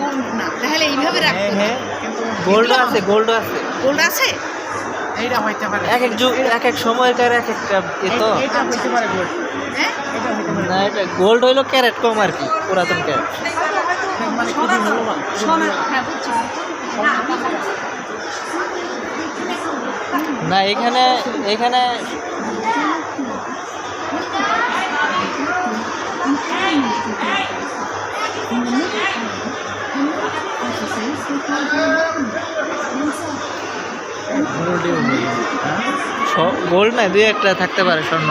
মনে হয় না তাহলে এইভাবে হ্যাঁ রাখতে হ্যাঁ গোল্ড আছে গোল্ড আছে গোল্ড আছে এইটা হইতে পারে এক এক যুগ এক এক সময়কার এক একটা এ তো এই- হইতে পারে গোল্ড হ্যাঁ এটা হইতে পারে না এটা গোল্ড হইল ক্যারেট কম আর কি পুরাতন ক্যারেট মানে খুবই মূল্যবান সোনা হ্যাঁ বুঝছি না, আমি না এখানে এখানে গোল্ড না দুই একটা থাকতে পারে স্বর্ণ।